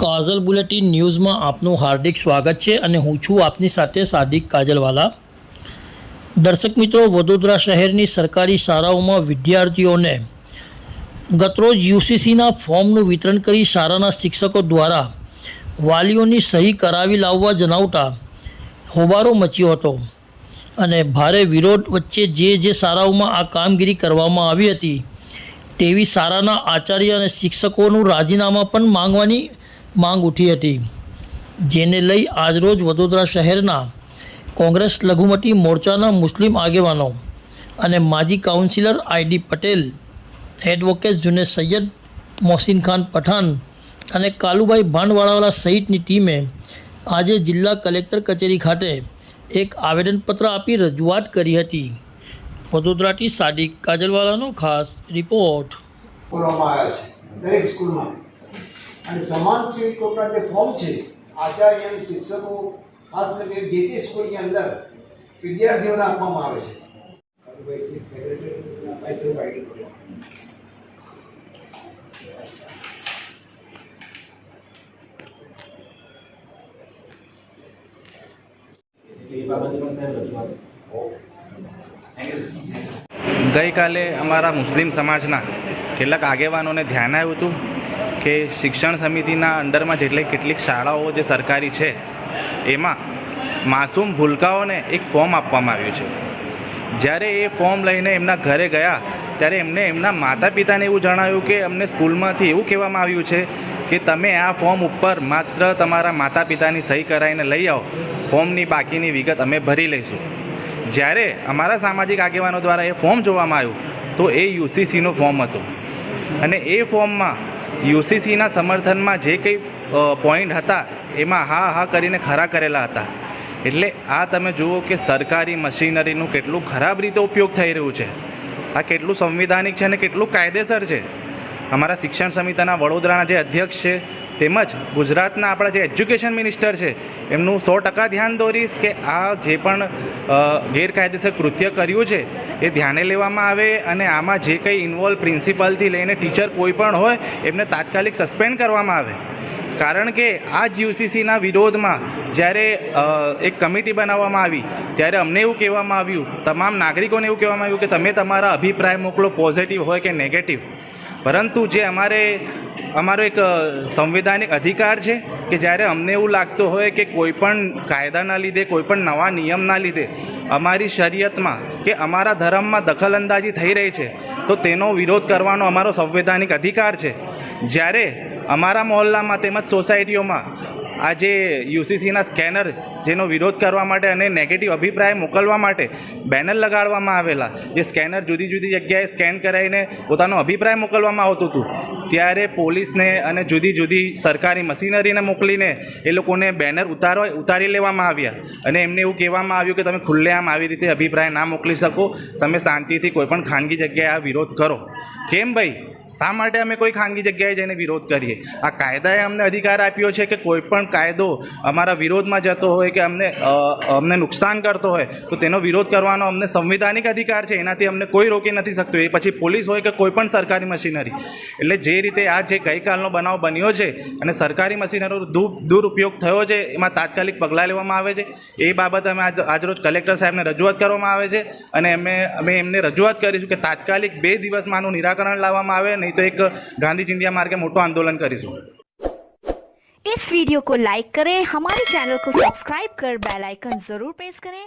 કાજલ bulletin ન્યૂઝમાં આપનું હાર્દિક સ્વાગત છે અને હું છું આપની સાથે સાદિક કાજલવાલા. દર્શક મિત્રો, વડોદરા શહેરની સરકારી શાળાઓમાં વિદ્યાર્થીઓને ગતરોજ યુસીસીના ફોર્મનું વિતરણ કરી શાળાના શિક્ષકો દ્વારા વાલીઓની સહી કરાવી લાવવા જણાવતા હોબારો મચ્યો હતો અને ભારે વિરોધ વચ્ચે જે જે શાળાઓમાં આ કામગીરી કરવામાં આવી હતી, તેવી શાળાના આચાર્ય અને શિક્ષકોનું રાજીનામા પણ માંગવાની માંગ ઉઠી હતી. જેને લઈ આજરોજ વડોદરા શહેરના કોંગ્રેસ લઘુમતી મોરચાના મુસ્લિમ આગેવાનો અને માજી કાઉન્સિલર આઈડી પટેલ, એડવોકેટ જુને સૈયદ મોહસિન ખાન પઠાણ અને કાલુભાઈ ભાંડવાળાવાલા સહિતની ટીમે આજે જિલ્લા કલેક્ટર કચેરી ખાતે એક આવેદનપત્ર આપી રજૂઆત કરી હતી. વડોદરાથી સાદિક કાજલવાલાનો ખાસ રિપોર્ટ. આવ્યા છે. દરેક સ્કૂલમાં. અને સમાન શિક્ષકોના જે ફોર્મ છે, આચાર્ય અને શિક્ષકો, ખાસ કરીને જે તે સ્કૂલની અંદર, વિદ્યાર્થીઓને આપવામાં આવે છે. ગઈકાલે અમારા મુસ્લિમ સમાજના કેટલાક આગેવાનોને ધ્યાન આવ્યું હતું. કે શિક્ષણ સમિતિના અંડરમાં જેટલી કેટલીક શાળાઓ જે સરકારી છે, એમાં માસૂમ ભૂલકાઓને એક ફોર્મ આપવામાં આવ્યું છે. જ્યારે એ ફોર્મ લઈને એમના ઘરે ગયા, ત્યારે એમને એમના માતા પિતાને એવું જણાવ્યું કે અમને સ્કૂલમાંથી એવું કહેવામાં આવ્યું છે કે તમે આ ફોર્મ ઉપર માત્ર તમારા માતા પિતાની સહી કરાવીને લઈ આવો, ફોર્મની બાકીની વિગત અમે ભરી લઈશું. જ્યારે અમારા સામાજિક આગેવાનો દ્વારા એ ફોર્મ જોવામાં આવ્યું, તો એ યુસીસીનું ફોર્મ હતું. અને એ ફોર્મમાં યુસીસીના સમર્થનમાં જે કંઈ પોઈન્ટ હતા, એમાં હા હા કરીને ખરા કરેલા હતા. એટલે આ તમે જુઓ કે સરકારી મશીનરીનું કેટલું ખરાબ રીતે ઉપયોગ થઈ રહ્યું છે. આ કેટલું સંવિધાનિક છે અને કેટલું કાયદેસર છે. અમારા શિક્ષણ સમિતિના વડોદરાના જે અધ્યક્ષ છે તેમજ ગુજરાતના આપણા જે એજ્યુકેશન મિનિસ્ટર છે, એમનું સો ટકા ધ્યાન દોરીશ કે આ જે પણ ગેરકાયદેસર કૃત્ય કર્યું છે, એ ધ્યાને લેવામાં આવે અને આમાં જે કંઈ ઇન્વોલ્વ પ્રિન્સિપલથી લઈને ટીચર કોઈ પણ હોય, એમને તાત્કાલિક સસ્પેન્ડ કરવામાં આવે. કારણ કે આ જ યુસીસીના વિરોધમાં જ્યારે એક કમિટી બનાવવામાં આવી, ત્યારે અમને એવું કહેવામાં આવ્યું, તમામ નાગરિકોને એવું કહેવામાં આવ્યું કે તમે તમારા અભિપ્રાય મોકલો પોઝિટિવ હોય કે નેગેટિવ પરંતુ જે અમારે અમારો એક સંવિધાનિક અધિકાર છે કે જ્યારે અમને એવું લાગતું હોય કે કોઈ પણ કાયદાના લીધે, કોઈ પણ નવા નિયમના લીધે અમારી શરીયતમાં કે અમારા ધર્મમાં દખલઅંદાજી થઈ રહી છે, તો તેનો વિરોધ કરવાનો અમારો સંવૈધાનિક અધિકાર છે. જ્યારે અમારા મહોલ્લામાં તેમજ સોસાયટીઓમાં આ જે યુસીસીના સ્કેનર જેનો વિરોધ કરવા માટે અને નેગેટિવ અભિપ્રાય મોકલવા માટે બેનર લગાડવામાં આવેલા, જે સ્કેનર જુદી જુદી જગ્યાએ સ્કેન કરાવીને પોતાનો અભિપ્રાય મોકલવામાં આવતું હતું. ત્યારે પોલીસને અને જુદી જુદી સરકારી મશીનરીને મોકલીને એ લોકોને બેનર ઉતારવા ઉતારી લેવામાં આવ્યા. અને એમને એવું કહેવામાં આવ્યું કે તમે ખુલ્લેઆમ આવી રીતે અભિપ્રાય ના મોકલી શકો, તમે શાંતિથી કોઈપણ ખાનગી જગ્યાએ આ વિરોધ કરો. કેમ ભાઈ? શા માટે અમે કોઈ ખાનગી જગ્યાએ જઈને વિરોધ કરીએ? આ કાયદાએ અમને અધિકાર આપ્યો છે કે કોઈ પણ કાયદો અમારા વિરોધમાં જતો હોય કે અમને અમને નુકસાન કરતો હોય, તો તેનો વિરોધ કરવાનો અમને સંવિધાનિક અધિકાર છે. એનાથી અમને કોઈ રોકી નથી શકતું. એ પછી પોલીસ હોય કે કોઈ પણ સરકારી મશીનરી. એટલે જે રીતે આ જે ગઈકાલનો બનાવ બન્યો છે અને સરકારી મશીનરીનો દુરુપયોગ થયો છે, એમાં તાત્કાલિક પગલાં લેવામાં આવે છે. એ બાબત અમે આજ, આજરોજ કલેક્ટર સાહેબને રજૂઆત કરવામાં આવે છે. અને અમે અમે એમને રજૂઆત કરીશું કે તાત્કાલિક બે દિવસમાં આનું નિરાકરણ લાવવામાં આવે નહીં તો એક ગાંધી ચિંધ્યા માર્ગે મોટું આંદોલન કરીશું इस वीडियो को लाइक करें हमारे चैनल को सब्सक्राइब कर बेल आइकन जरूर प्रेस करें